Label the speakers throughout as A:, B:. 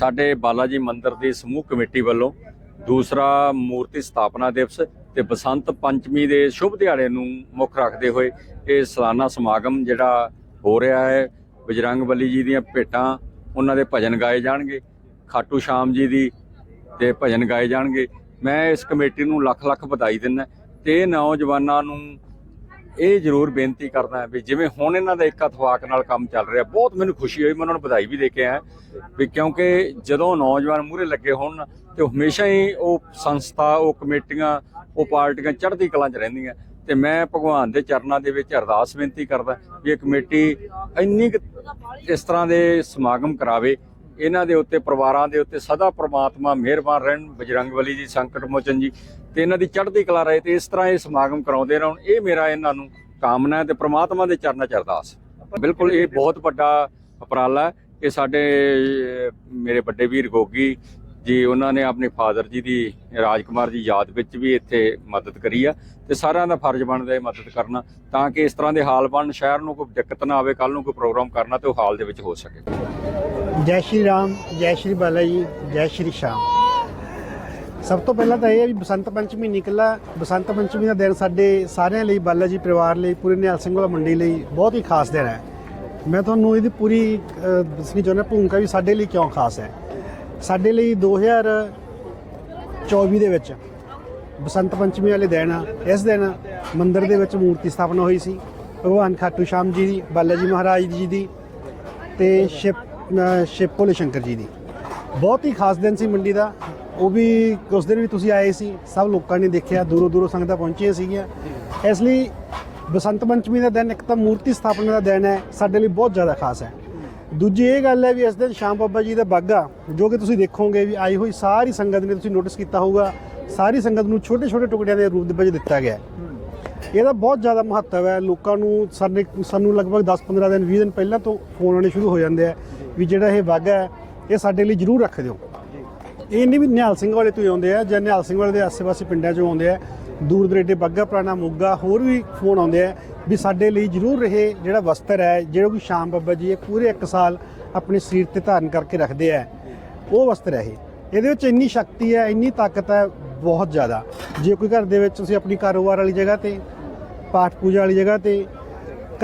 A: ਸਾਡੇ ਬਾਲਾ ਜੀ ਮੰਦਿਰ ਦੀ ਸਮੂਹ ਕਮੇਟੀ ਵੱਲੋਂ ਦੂਸਰਾ ਮੂਰਤੀ ਸਥਾਪਨਾ ਦਿਵਸ ਤੇ ਬਸੰਤ ਪੰਚਮੀ ਦੇ ਸ਼ੁਭ ਦਿਹਾੜੇ ਨੂੰ ਮੁੱਖ ਰੱਖਦੇ ਹੋਏ ਇਹ ਸਾਲਾਨਾ ਸਮਾਗਮ ਜਿਹੜਾ ਹੋ ਰਿਹਾ ਹੈ, ਬਜਰੰਗ ਬਲੀ ਜੀ ਦੀਆਂ ਭੇਟਾਂ, ਉਹਨਾਂ ਦੇ ਭਜਨ ਗਾਏ ਜਾਣਗੇ, ਖਾਟੂ ਸ਼ਾਮ ਜੀ ਦੀ ਤੇ ਭਜਨ ਗਾਏ ਜਾਣਗੇ। ਮੈਂ ਇਸ ਕਮੇਟੀ ਨੂੰ ਲੱਖ ਲੱਖ ਵਧਾਈ ਦਿੰਦਾ ਤੇ ਨੌਜਵਾਨਾਂ ਨੂੰ ਇਹ ਜ਼ਰੂਰ ਬੇਨਤੀ ਕਰਦਾ ਵੀ ਜਿਵੇਂ ਹੁਣ ਇਹਨਾਂ ਦਾ ਇੱਕ ਅਥਵਾਕ ਨਾਲ ਕੰਮ ਚੱਲ ਰਿਹਾ, ਬਹੁਤ ਮੈਨੂੰ ਖੁਸ਼ੀ ਹੋਈ, ਮੈਂ ਉਹਨਾਂ ਨੂੰ ਵਧਾਈ ਵੀ ਦੇ ਕੇ ਆਇਆ ਵੀ ਕਿਉਂਕਿ ਜਦੋਂ ਨੌਜਵਾਨ ਮੂਹਰੇ ਲੱਗੇ ਹੋਣ ਤੇ ਹਮੇਸ਼ਾ ਹੀ ਉਹ ਸੰਸਥਾ, ਉਹ ਕਮੇਟੀਆਂ, ਉਹ ਪਾਰਟੀਆਂ ਚੜ੍ਹਦੀ ਕਲਾਂ 'ਚ ਰਹਿੰਦੀਆਂ ਤੇ ਮੈਂ ਭਗਵਾਨ ਦੇ ਚਰਨਾਂ ਦੇ ਵਿੱਚ ਅਰਦਾਸ ਬੇਨਤੀ ਕਰਦਾ ਵੀ ਇਹ ਕਮੇਟੀ ਇੰਨੀ ਕੁ ਇਸ ਤਰ੍ਹਾਂ ਦੇ ਸਮਾਗਮ ਕਰਾਵੇ ਇਹਨਾਂ ਦੇ ਉੱਤੇ, ਪਰਿਵਾਰਾਂ ਦੇ ਉੱਤੇ ਸਦਾ ਪ੍ਰਮਾਤਮਾ ਮਿਹਰਬਾਨ ਰਹਿਣ। ਬਜਰੰਗ ਬਲੀ ਜੀ, ਸੰਕਟ ਮੋਚਨ ਜੀ ਤੇ ਇਹਨਾਂ ਦੀ ਚੜ੍ਹਦੀ ਕਲਾ ਰਹੇ ਤੇ ਇਸ ਤਰ੍ਹਾਂ ਇਹ ਸਮਾਗਮ ਕਰਾਉਂਦੇ ਰਹਿਣ। ਇਹ ਮੇਰਾ ਇਹਨਾਂ ਨੂੰ ਕਾਮਨਾ ਹੈ ਤੇ ਪ੍ਰਮਾਤਮਾ ਦੇ ਚਰਨਾਂ ਚ ਅਰਦਾਸ। ਬਿਲਕੁਲ, ਇਹ ਬਹੁਤ ਵੱਡਾ ਉਪਰਾਲਾ ਹੈ। ਇਹ ਸਾਡੇ ਮੇਰੇ ਵੱਡੇ ਵੀਰ ਗੋਗੀ ਜੀ, ਉਹਨਾਂ ਨੇ ਆਪਣੇ ਫਾਦਰ ਜੀ ਦੀ, ਰਾਜਕੁਮਾਰ ਜੀ ਯਾਦ ਵਿੱਚ ਵੀ ਇੱਥੇ ਮਦਦ ਕਰੀ ਆ ਤੇ ਸਾਰਿਆਂ ਦਾ ਫਰਜ਼ ਬਣਦਾ ਹੈ ਮਦਦ ਕਰਨਾ ਤਾਂ ਕਿ ਇਸ ਤਰ੍ਹਾਂ ਦੇ ਹਾਲ ਬਣ ਸ਼ਹਿਰ ਨੂੰ ਕੋਈ ਦਿੱਕਤ ਨਾ ਆਵੇ ਕੱਲ ਨੂੰ ਕੋਈ ਪ੍ਰੋਗਰਾਮ ਕਰਨਾ ਤੇ ਉਹ ਹਾਲ ਦੇ ਵਿੱਚ ਹੋ ਸਕੇ।
B: ਜੈ ਸ਼੍ਰੀ ਰਾਮ, ਜੈ ਸ਼੍ਰੀ ਬਾਲਾ ਜੀ, ਜੈ ਸ਼੍ਰੀ ਸ਼ਾਮ। ਸਭ ਤੋਂ ਪਹਿਲਾਂ ਤਾਂ ਇਹ ਹੈ ਵੀ ਬਸੰਤ ਪੰਚਮੀ ਨਿਕਲਾ। ਬਸੰਤ ਪੰਚਮੀ ਦਾ ਦਿਨ ਸਾਡੇ ਸਾਰਿਆਂ ਲਈ, ਬਾਲਾ ਜੀ ਪਰਿਵਾਰ ਲਈ, ਪੂਰੇ ਨਿਹਾਲ ਸਿੰਘ ਵਾਲਾ ਮੰਡੀ ਲਈ ਬਹੁਤ ਹੀ ਖਾਸ ਦਿਨ ਹੈ। ਮੈਂ ਤੁਹਾਨੂੰ ਇਹਦੀ ਪੂਰੀ ਦੱਸਣੀ ਚਾਹੁੰਦਾ ਭੂਮਿਕਾ ਵੀ ਸਾਡੇ ਲਈ ਕਿਉਂ ਖਾਸ ਹੈ? ਸਾਡੇ ਲਈ 2024 ਦੇ ਵਿੱਚ ਬਸੰਤ ਪੰਚਮੀ ਵਾਲੇ ਦਿਨ, ਇਸ ਦਿਨ ਮੰਦਿਰ ਦੇ ਵਿੱਚ ਮੂਰਤੀ ਸਥਾਪਨਾ ਹੋਈ ਸੀ। ਭਗਵਾਨ ਖਾਟੂ ਸ਼ਾਮ ਜੀ ਦੀ, ਬਾਲਾ ਜੀ ਮਹਾਰਾਜ ਜੀ ਦੀ ਤੇ ਸ਼ਿਵ ਸ਼ਿਵ ਭੋਲੇ ਸ਼ੰਕਰ ਜੀ ਦੀ। ਬਹੁਤ ਹੀ ਖਾਸ ਦਿਨ ਸੀ ਮੰਡੀ ਦਾ। ਉਹ ਵੀ ਉਸ ਦਿਨ ਵੀ ਤੁਸੀਂ ਆਏ ਸੀ। ਸਭ ਲੋਕਾਂ ਨੇ ਦੇਖਿਆ, ਦੂਰੋਂ ਦੂਰੋਂ ਸੰਗਤਾਂ ਪਹੁੰਚੀਆਂ ਸੀਗੀਆਂ। ਇਸ ਲਈ ਬਸੰਤ ਪੰਚਮੀ ਦਾ ਦਿਨ ਇੱਕ ਤਾਂ ਮੂਰਤੀ ਸਥਾਪਨਾ ਦਾ ਦਿਨ ਹੈ, ਸਾਡੇ ਲਈ ਬਹੁਤ ਜ਼ਿਆਦਾ ਖਾਸ ਹੈ। ਦੂਜੀ ਇਹ ਗੱਲ ਹੈ ਵੀ ਇਸ ਦਿਨ ਸ਼ਾਮ ਬਾਬਾ ਜੀ ਦਾ ਬਾਗਾ, ਜੋ ਕਿ ਤੁਸੀਂ ਦੇਖੋਗੇ ਵੀ ਆਈ ਹੋਈ ਸਾਰੀ ਸੰਗਤ ਨੇ ਤੁਸੀਂ ਨੋਟਿਸ ਕੀਤਾ ਹੋਊਗਾ, ਸਾਰੀ ਸੰਗਤ ਨੂੰ ਛੋਟੇ ਛੋਟੇ ਟੁਕੜਿਆਂ ਦੇ ਰੂਪ ਦੇ ਵਿੱਚ ਦਿੱਤਾ ਗਿਆ ਇਹਦਾ ਬਹੁਤ ਜ਼ਿਆਦਾ ਮਹੱਤਵ ਹੈ, ਲੋਕਾਂ ਨੂੰ ਸਾਡੇ ਸਾਨੂੰ ਲਗਭਗ 10-15 ਦਿਨ 20 ਦਿਨ ਪਹਿਲਾਂ ਤੋਂ ਫੋਨ ਆਉਣੇ ਸ਼ੁਰੂ ਹੋ ਜਾਂਦੇ ਆ ਵੀ ਜਿਹੜਾ ਇਹ ਵਾਗਾ ਹੈ, ਇਹ ਸਾਡੇ ਲਈ ਜ਼ਰੂਰ ਰੱਖ ਦਿਓ। ਇਹ ਨਹੀਂ ਵੀ ਨਿਹਾਲ ਸਿੰਘ ਵਾਲੇ ਤੋਂ ਹੀ ਆਉਂਦੇ ਆ ਜਾਂ ਨਿਹਾਲ ਸਿੰਘ ਵਾਲੇ ਦੇ ਆਸ-ਪਾਸੇ ਪਿੰਡਾਂ 'ਚੋਂ ਆਉਂਦੇ ਆ ਦੂਰ ਦਰੇਡੇ ਬੱਗਾ, ਪੁਰਾਣਾ ਮੋਗਾ, ਹੋਰ ਵੀ ਫੋਨ ਆਉਂਦੇ ਆ ਵੀ ਸਾਡੇ ਲਈ ਜ਼ਰੂਰ ਇਹ ਜਿਹੜਾ ਵਸਤਰ ਹੈ, ਜਿਹੜਾ ਕਿ ਸ਼ਾਮ ਬਾਬਾ ਜੀ ਇਹ ਪੂਰੇ ਇੱਕ ਸਾਲ ਆਪਣੇ ਸਰੀਰ ਤੇ ਧਾਰਨ ਕਰਕੇ ਰੱਖਦੇ ਆ, ਉਹ ਵਸਤਰ ਹੈ ਇਹ। ਇਹਦੇ ਵਿੱਚ ਇੰਨੀ ਸ਼ਕਤੀ ਹੈ, ਇੰਨੀ ਤਾਕਤ ਹੈ, ਬਹੁਤ ਜ਼ਿਆਦਾ। ਜੇ ਕੋਈ ਘਰ ਦੇ ਵਿੱਚ ਤੁਸੀਂ ਆਪਣੀ ਕਾਰੋਬਾਰ ਵਾਲੀ ਜਗ੍ਹਾ ਤੇ, ਪਾਠ ਪੂਜਾ ਵਾਲੀ ਜਗ੍ਹਾ ਤੇ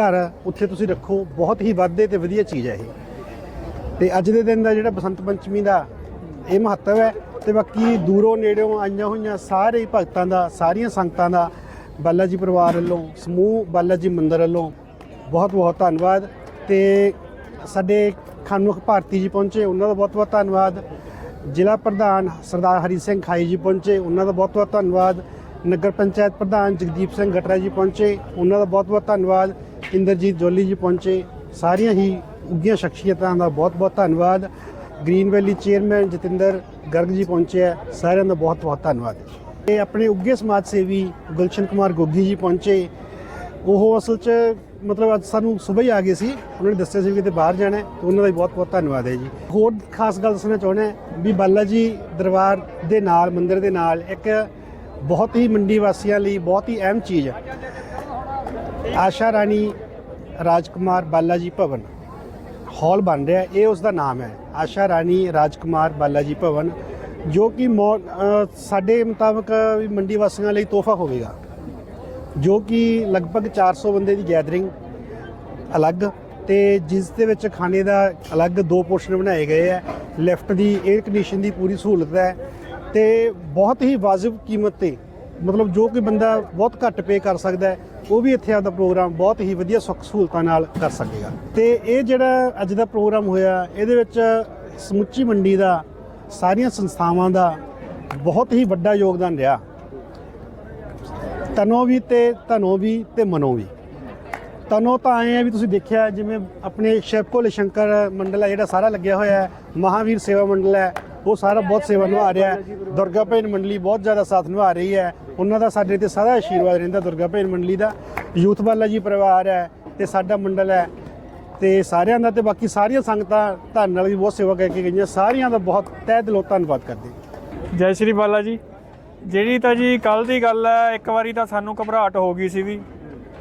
B: ਘਰ ਉੱਥੇ ਤੁਸੀਂ ਰੱਖੋ, ਬਹੁਤ ਹੀ ਵਾਧੇ ਤੇ ਵਧੀਆ ਚੀਜ਼ ਹੈ ਇਹ। ਤੇ ਅੱਜ ਦੇ ਦਿਨ ਦਾ ਜਿਹੜਾ ਬਸੰਤ ਪੰਚਮੀ ਦਾ ਇਹ ਮਹੱਤਵ ਹੈ, ਤੇ ਬਾਕੀ ਦੂਰੋਂ ਨੇੜਿਓਂ ਆਈਆਂ ਹੋਈਆਂ ਸਾਰੇ ਭਗਤਾਂ ਦਾ, ਸਾਰੀਆਂ ਸੰਗਤਾਂ ਦਾ ਬਾਲਾ ਜੀ ਪਰਿਵਾਰ ਵੱਲੋਂ, ਸਮੂਹ ਬਾਲਾ ਜੀ ਮੰਦਰ ਵੱਲੋਂ ਬਹੁਤ ਬਹੁਤ ਧੰਨਵਾਦ ਤੇ ਸਾਡੇ ਖਾਨਮੁਖ ਭਾਰਤੀ ਜੀ ਪਹੁੰਚੇ, ਉਹਨਾਂ ਦਾ ਬਹੁਤ ਬਹੁਤ ਧੰਨਵਾਦ। ਜ਼ਿਲ੍ਹਾ ਪ੍ਰਧਾਨ ਸਰਦਾਰ ਹਰੀ ਸਿੰਘ ਖਾਈ ਜੀ ਪਹੁੰਚੇ, ਉਹਨਾਂ ਦਾ ਬਹੁਤ ਬਹੁਤ ਧੰਨਵਾਦ। ਨਗਰ ਪੰਚਾਇਤ ਪ੍ਰਧਾਨ ਜਗਦੀਪ ਸਿੰਘ ਗਟਰਾ ਜੀ ਪਹੁੰਚੇ, ਉਹਨਾਂ ਦਾ ਬਹੁਤ ਬਹੁਤ ਧੰਨਵਾਦ। ਇੰਦਰਜੀਤ ਜੋਲੀ ਜੀ ਪਹੁੰਚੇ, ਸਾਰੀਆਂ ਹੀ ਉੱਗੀਆਂ ਸ਼ਖਸੀਅਤਾਂ ਦਾ ਬਹੁਤ ਬਹੁਤ ਧੰਨਵਾਦ। Green valley chairman Jatinder Garg ji ਪਹੁੰਚੇ ਹੈ, ਸਾਰਿਆਂ ਦਾ ਬਹੁਤ ਬਹੁਤ ਧੰਨਵਾਦ। ਇਹ ਆਪਣੇ ਉੱਗੇ ਸਮਾਜ ਸੇਵੀ ਗੁਲਸ਼ਨ ਕੁਮਾਰ ਗੋਗੀ ਜੀ ਪਹੁੰਚੇ। ਉਹ ਅਸਲ 'ਚ ਮਤਲਬ ਅੱਜ ਸਾਨੂੰ ਸਵੇਰ ਹੀ ਆ ਗਏ ਸੀ। ਉਹਨਾਂ ਨੇ ਦੱਸਿਆ ਸੀ ਵੀ ਕਿਤੇ ਬਾਹਰ ਜਾਣਾ ਹੈ, ਤੇ ਉਹਨਾਂ ਦਾ ਬਹੁਤ ਬਹੁਤ ਧੰਨਵਾਦ ਹੈ ਜੀ। ਹੋਰ ਖਾਸ ਗੱਲ ਦੱਸਣਾ ਚਾਹੁੰਦਾ ਵੀ ਬਾਲਾ ਜੀ ਦਰਬਾਰ ਦੇ ਨਾਲ, ਮੰਦਿਰ ਦੇ ਨਾਲ ਇੱਕ ਬਹੁਤ ਹੀ ਮੰਡੀ ਵਾਸੀਆਂ ਲਈ ਬਹੁਤ ਹੀ ਅਹਿਮ ਚੀਜ਼ ਹੈ। ਆਸ਼ਾ ਰਾਣੀ ਰਾਜਕੁਮਾਰ ਬਾਲਾ ਜੀ ਭਵਨ ਹਾਲ ਬਣ ਰਿਹਾ ਇਹ ਉਸ ਦਾ ਨਾਮ ਹੈ। ਆਸ਼ਾ ਰਾਣੀ ਰਾਜਕੁਮਾਰ ਬਾਲਾ ਜੀ ਭਵਨ ਜੋ ਕਿ ਮੌ- ਸਾਡੇ ਮੁਤਾਬਕ ਵੀ ਮੰਡੀ ਵਾਸੀਆਂ ਲਈ ਤੋਹਫਾ ਹੋਵੇਗਾ। ਜੋ ਕਿ ਲਗਭਗ 400 ਬੰਦੇ ਦੀ ਗੈਦਰਿੰਗ ਅਲੱਗ ਤੇ ਜਿਸ ਦੇ ਵਿੱਚ ਖਾਣੇ ਦਾ ਅਲੱਗ ਦੋ ਪੋਰਸ਼ਨ ਬਣਾਏ ਗਏ ਹੈ ਲੈਫਟ ਦੀ 에ਅਰ ਕੰਡੀਸ਼ਨ ਦੀ ਪੂਰੀ ਸਹੂਲਤ ਹੈ ਤੇ ਬਹੁਤ ਹੀ ਵਾਜਬ ਕੀਮਤ ਤੇ ਮਤਲਬ ਜੋ ਕਿ ਬੰਦਾ ਬਹੁਤ ਘੱਟ ਪੇ ਕਰ ਸਕਦਾ ਹੈ, ਉਹ ਵੀ ਇੱਥੇ ਆਪਦਾ ਪ੍ਰੋਗਰਾਮ ਬਹੁਤ ਹੀ ਵਧੀਆ ਸੁੱਖ ਸਹੂਲਤਾਂ ਨਾਲ ਕਰ ਸਕੇਗਾ। ਤੇ ਇਹ ਜਿਹੜਾ ਅੱਜ ਦਾ ਪ੍ਰੋਗਰਾਮ ਹੋਇਆ, ਇਹਦੇ ਵਿੱਚ ਸਮੁੱਚੀ ਮੰਡੀ ਦਾ ਸਾਰੀਆਂ ਸੰਸਥਾਵਾਂ ਦਾ ਬਹੁਤ ਹੀ ਵੱਡਾ ਯੋਗਦਾਨ ਰਿਹਾ। ਤਨੋ ਵੀ ਤੇ ਧਨੋ ਵੀ ਤੇ ਮਨੋ ਵੀ। ਤਨੋਂ ਤਾਂ ਆਏ ਆ ਵੀ ਤੁਸੀਂ ਦੇਖਿਆ, ਜਿਵੇਂ ਆਪਣੇ ਸ਼ਿਵ ਭੋਲੇ ਸ਼ੰਕਰ ਮੰਡਲ ਹੈ, ਜਿਹੜਾ ਸਾਰਾ ਲੱਗਿਆ ਹੋਇਆ ਹੈ, ਮਹਾਵੀਰ ਸੇਵਾ ਮੰਡਲ ਹੈ, ਉਹ ਸਾਰਾ ਬਹੁਤ ਸੇਵਾ ਨਿਭਾ ਰਿਹਾ ਹੈ। ਦੁਰਗਾ ਭੈਣ ਮੰਡਲੀ ਬਹੁਤ ਜ਼ਿਆਦਾ ਸਾਥ ਨਿਭਾ ਰਹੀ ਹੈ। ਉਹਨਾਂ ਦਾ ਸਾਡੇ ਤੇ ਸਾਰਾ ਆਸ਼ੀਰਵਾਦ ਰਹਿੰਦਾ ਦੁਰਗਾ ਭੈਣ ਮੰਡਲੀ ਦਾ। ਯੂਥ ਬਾਲਾ ਜੀ ਪਰਿਵਾਰ ਹੈ ਤੇ ਸਾਡਾ ਮੰਡਲ ਹੈ। ਤੇ ਸਾਰਿਆਂ ਦਾ ਤੇ ਬਾਕੀ ਸਾਰੀਆਂ ਸੰਗਤਾਂ ਧੰਨ ਨਾਲ ਵੀ ਬਹੁਤ ਸੇਵਾ ਕਰਕੇ ਗਈਆਂ। ਸਾਰੀਆਂ ਦਾ ਬਹੁਤ ਤਹਿ ਦਿਲੋਂ ਧੰਨਵਾਦ ਕਰਦੇ।
C: ਜੈ ਸ਼੍ਰੀ ਬਾਲਾ ਜੀ। ਜਿਹੜੀ ਤਾਂ ਜੀ ਕੱਲ ਦੀ ਗੱਲ ਹੈ ਇੱਕ ਵਾਰੀ ਤਾਂ ਸਾਨੂੰ ਘਬਰਾਹਟ ਹੋ ਗਈ ਸੀ ਵੀ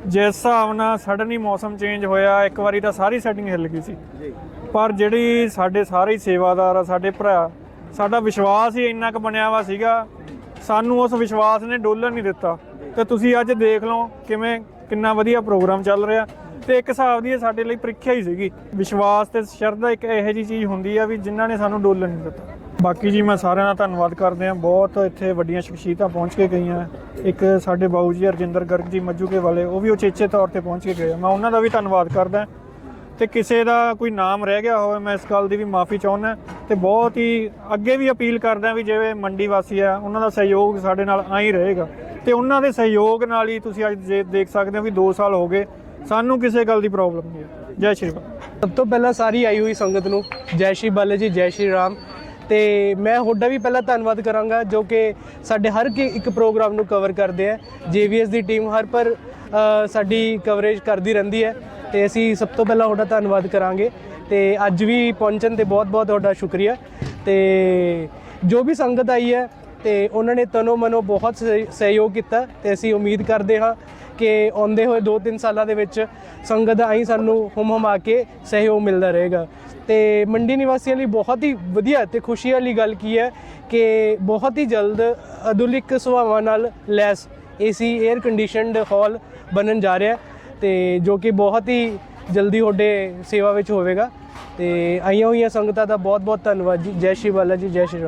C: ਜਿਸ ਹਿਸਾਬ ਨਾਲ ਸਡਨਲੀ ਮੌਸਮ ਚੇਂਜ ਹੋਇਆ ਇੱਕ ਵਾਰੀ ਤਾਂ ਸਾਰੀ ਸੈਟਿੰਗ ਹਿੱਲ ਗਈ ਸੀ। ਪਰ ਜਿਹੜੀ ਸਾਡੇ ਸਾਰੇ ਸੇਵਾਦਾਰ ਆ ਸਾਡੇ ਭਰਾ ਸਾਡਾ ਵਿਸ਼ਵਾਸ ਹੀ ਇੰਨਾ ਕੁ ਬਣਿਆ ਵਾ ਸੀਗਾ। ਸਾਨੂੰ ਉਸ ਵਿਸ਼ਵਾਸ ਨੇ ਡੋਲਣ ਨਹੀਂ ਦਿੱਤਾ। ਤੇ ਤੁਸੀਂ ਅੱਜ ਦੇਖ ਲਓ ਕਿਵੇਂ ਕਿੰਨਾ ਵਧੀਆ ਪ੍ਰੋਗਰਾਮ ਚੱਲ ਰਿਹਾ। ਤੇ ਇੱਕ ਹਿਸਾਬ ਦੀ ਇਹ ਸਾਡੇ ਲਈ ਪ੍ਰੀਖਿਆ ਹੀ ਸੀਗੀ। ਵਿਸ਼ਵਾਸ ਤੇ ਸ਼ਰਧਾ ਇੱਕ ਇਹੋ ਜੀ ਚੀਜ਼ ਹੁੰਦੀ ਆ ਵੀ ਜਿਨ੍ਹਾਂ ਨੇ ਸਾਨੂੰ ਡੋਲਣ ਨਹੀਂ ਦਿੱਤਾ। ਬਾਕੀ ਜੀ ਮੈਂ ਸਾਰਿਆਂ ਦਾ ਧੰਨਵਾਦ ਕਰਦੇ ਹਾਂ। ਬਹੁਤ ਇੱਥੇ ਵੱਡੀਆਂ ਸ਼ਖਸੀਅਤਾਂ ਪਹੁੰਚ ਕੇ ਗਈਆਂ। ਇੱਕ ਸਾਡੇ ਬਾਊ ਜੀ ਹਰਜਿੰਦਰ ਗਰਗ ਜੀ ਮੱਜੂਕੇ ਵਾਲੇ, ਉਹ ਵੀ ਉਚੇਚੇ ਤੌਰ ਤੇ ਪਹੁੰਚ ਕੇ ਗਏ ਆ। ਮੈਂ ਉਹਨਾਂ ਦਾ ਵੀ ਧੰਨਵਾਦ ਕਰਦਾ ਤੇ ਕਿਸੇ ਦਾ ਕੋਈ ਨਾਮ ਰਹਿ ਗਿਆ ਹੋਵੇ, ਮੈਂ ਇਸ ਗੱਲ ਦੀ ਵੀ ਮਾਫੀ ਚਾਹੁੰਦਾ ਤੇ ਬਹੁਤ ਹੀ ਅੱਗੇ ਵੀ ਅਪੀਲ ਕਰਦਾ ਵੀ ਜਿਵੇਂ ਮੰਡੀ ਵਾਸੀ ਆ, ਉਹਨਾਂ ਦਾ ਸਹਿਯੋਗ ਸਾਡੇ ਨਾਲ ਆਈ ਰਹੇਗਾ। ਤੇ ਉਹਨਾਂ ਦੇ ਸਹਿਯੋਗ ਨਾਲ ਹੀ ਤੁਸੀਂ ਅੱਜ ਜੇ ਦੇਖ ਸਕਦੇ ਹੋ ਵੀ 2 ਸਾਲ ਹੋ ਗਏ। ਸਾਨੂੰ ਕਿਸੇ ਗੱਲ ਦੀ ਪ੍ਰੋਬਲਮ ਨਹੀਂ ਹੈ। ਜੈ ਸ਼੍ਰੀ ਰਾਮ
D: ਸਭ ਤੋਂ ਪਹਿਲਾਂ ਸਾਰੀ ਆਈ ਹੋਈ ਸੰਗਤ ਨੂੰ ਜੈ ਸ਼੍ਰੀ ਬਾਲਾ ਜੀ ਜੈ ਸ਼੍ਰੀ ਰਾਮ। ਤੇ ਮੈਂ ਤੁਹਾਡਾ ਵੀ ਪਹਿਲਾਂ ਧੰਨਵਾਦ ਕਰਾਂਗਾ ਜੋ ਕਿ ਸਾਡੇ ਹਰ ਕਿ ਇੱਕ ਪ੍ਰੋਗਰਾਮ ਨੂੰ ਕਵਰ ਕਰਦੇ ਆ। ਜੀਵੀਐਸ ਦੀ ਟੀਮ ਹਰ ਪਰ ਅ, ਸਾਡੀ ਕਵਰੇਜ ਕਰਦੀ ਰਹਿੰਦੀ ਹੈ। ਤੇ ਅਸੀਂ ਸਭ ਤੋਂ ਪਹਿਲਾਂ ਤੁਹਾਡਾ ਧੰਨਵਾਦ ਕਰਾਂਗੇ। ਤੇ ਅੱਜ ਵੀ ਪਹੁੰਚਣ ਤੇ ਬਹੁਤ-ਬਹੁਤ ਤੁਹਾਡਾ ਸ਼ੁਕਰੀਆ। ਤੇ ਜੋ ਵੀ ਸੰਗਤ ਆਈ ਹੈ ਤੇ ਉਹਨਾਂ ਨੇ ਤਨੋ ਮਨੋ ਬਹੁਤ ਸਹਿ- ਸਹਿਯੋਗ ਕੀਤਾ। ਤੇ ਅਸੀਂ ਉਮੀਦ ਕਰਦੇ ਹਾਂ ਕਿ ਆਉਂਦੇ ਹੋਏ 2-3 ਸਾਲਾਂ ਦੇ ਵਿੱਚ ਸੰਗਤ ਦਾ ਆਈ ਸਾਨੂੰ ਹੁਮ ਹਮਾ ਕੇ ਸਹਿਯੋਗ ਮਿਲਦਾ ਰਹੇਗਾ। ਤੇ ਮੰਡੀ ਨਿਵਾਸੀਆਂ ਲਈ ਬਹੁਤ ਹੀ ਵਧੀਆ ਤੇ ਖੁਸ਼ੀ ਵਾਲੀ ਗੱਲ ਕੀ ਹੈ ਕਿ ਬਹੁਤ ਹੀ ਜਲਦ ਆਧੁਨਿਕ ਸੁਭਾਵਾਂ ਨਾਲ ਲੈਸ ਏਸੀ 에ਅਰ ਕੰਡੀਸ਼ਨਡ ਹਾਲ ਬਣਨ ਜਾ ਰਿਹਾ ਹੈ ਤੇ ਜੋ ਕਿ ਬਹੁਤ ਹੀ ਜਲਦੀ ਤੁਹਾਡੇ ਸੇਵਾ ਵਿੱਚ ਹੋਵੇਗਾ। ਤੇ ਆਈਆਂ ਹੋਈਆਂ ਸੰਗਤਾਂ ਦਾ ਬਹੁਤ ਬਹੁਤ ਧੰਨਵਾਦ ਜੀ। ਜੈ ਸ਼੍ਰੀ ਬਾਲਾ ਜੀ, ਜੈ ਸ਼੍ਰੀ